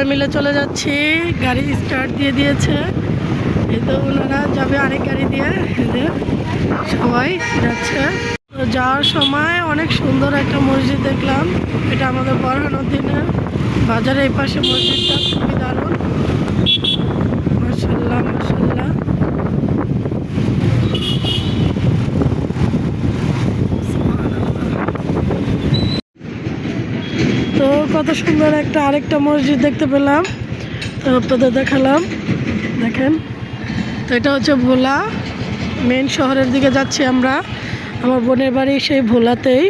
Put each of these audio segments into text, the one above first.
সবাই মিলে চলে যাচ্ছি। গাড়ি স্টার্ট দিয়ে দিয়েছে। এই তো ওনারা যাবে আরেক গাড়ি দিয়ে। সবাই যাচ্ছে। তো যাওয়ার সময় অনেক সুন্দর একটা মসজিদ দেখলাম। এটা আমাদের বরহানুদ্দিনের বাজারের এই পাশে মসজিদটা, খুবই দারুণ। কত সুন্দর একটা আরেকটা মসজিদ দেখতে পেলাম। তো আপনাদের দেখালাম। দেখেন। তো এটা হচ্ছে ভোলা। মেন শহরের দিকে যাচ্ছি আমরা। আমার বোনের বাড়ি সেই ভোলাতেই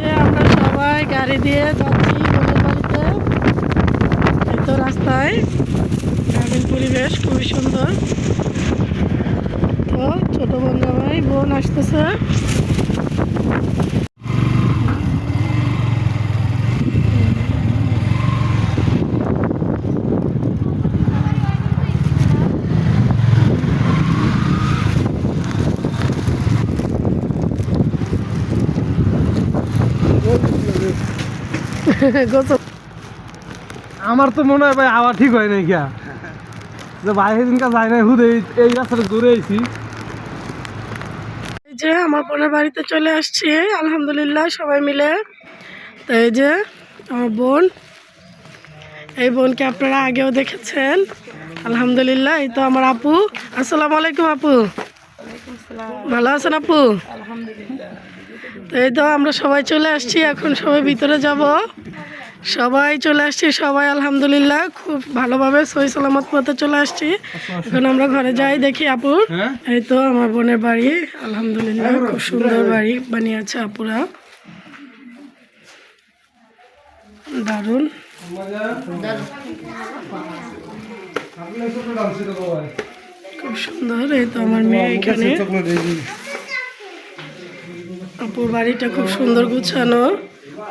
যে আমরা সবাই গাড়ি দিয়ে যাচ্ছি বোনের বাড়িতে। এই তো রাস্তায়। গ্রামীণ পরিবেশ খুবই সুন্দর। তো ছোট বোন জামাই বোন আসতেছে। গোসল আমার তো মনে হয় ভাই আবার ঠিক হয় নাই কিয়া যে ভাই সেদিনকে যায় নাই হুদে এই- এই রাস্তাটা ঘুরে আইছি। এই যে আমার বোনের বাড়িতে চলে আসছি আলহামদুলিল্লাহ সবাই মিলে। তো এই যে আমার বোন এই বোনকে আপনারা আগেও দেখেছেন। আলহামদুলিল্লাহ এই তো আমার আপু। আসসালামু আলাইকুম আপু। ভালো আছেন আপু? তো এই তো আমরা সবাই চলে আসছি এখন সবাই ভিতরে যাব। সবাই চলে আসছি সবাই আলহামদুলিল্লাহ খুব ভালোভাবে সই সালামত মতো চলে আসছি। এখন আমরা ঘরে যাই দেখি আপুর হ্যাঁ? এই তো আমার বোনের বাড়ি আলহামদুলিল্লাহ খুব সুন্দর বাড়ি বানিয়েছে আপুরা। দারুণ। খুব সুন্দর এই তো আমার মেয়ে এখানে। আপুর বাড়িটা খুব সুন্দর গুছানো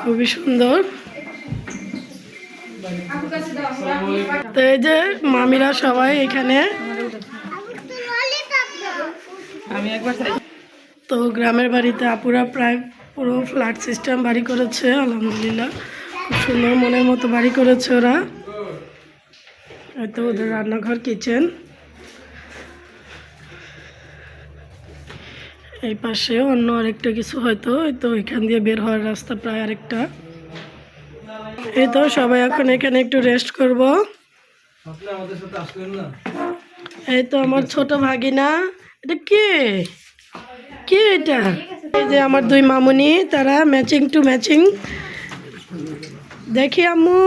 খুবই সুন্দর। তো এই যে মামিরা সবাই এখানে। তো গ্রামের বাড়িতে আপুরা প্রায় পুরো ফ্ল্যাট সিস্টেম বাড়ি করেছে আলহামদুলিল্লাহ। খুব সুন্দর মনের মতো বাড়ি করেছে ওরা। হয়তো ওদের রান্নাঘর কিচেন এই পাশে অন্য আরেকটা কিছু হয়তো তো এখান দিয়ে বের হওয়ার রাস্তা প্রায় আরেকটা। এই তো সবাই এখন এখানে একটু রেস্ট করব। এই তো আমার ছোট ভাগিনা। এটা কে? কে এটা? এই যে আমার দুই মামুনি, তারা ম্যাচিং টু ম্যাচিং দেখি আম্মু,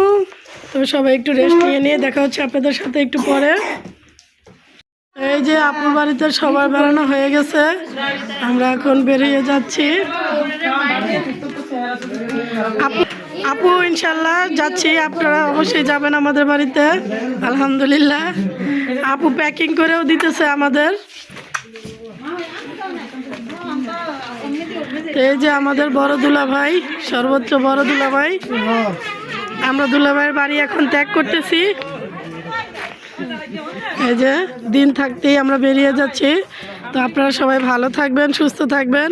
তো সবাই একটু রেস্ট নিয়ে নিয়ে দেখা হচ্ছে আপনাদের সাথে একটু পরে। এই যে আপুর বাড়িতে সবার বেড়ানো হয়ে গেছে। আমরা এখন বেরিয়ে যাচ্ছি। আপু আপু ইনশাল্লাহ যাচ্ছি। আপনারা অবশ্যই যাবেন আমাদের বাড়িতে। আলহামদুলিল্লাহ। আপু প্যাকিং করেও দিতেছে আমাদের। এই যে আমাদের বড় দুলা ভাই সর্বোচ্চ বড় দুলা ভাই আমরা দুলা ভাইয়ের বাড়ি এখন ত্যাগ করতেছি। এই যে দিন থাকতেই আমরা বেরিয়ে যাচ্ছি। তো আপনারা সবাই ভালো থাকবেন, সুস্থ থাকবেন।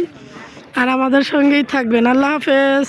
আর আমাদের সঙ্গেই থাকবেন। আল্লাহ হাফেজ।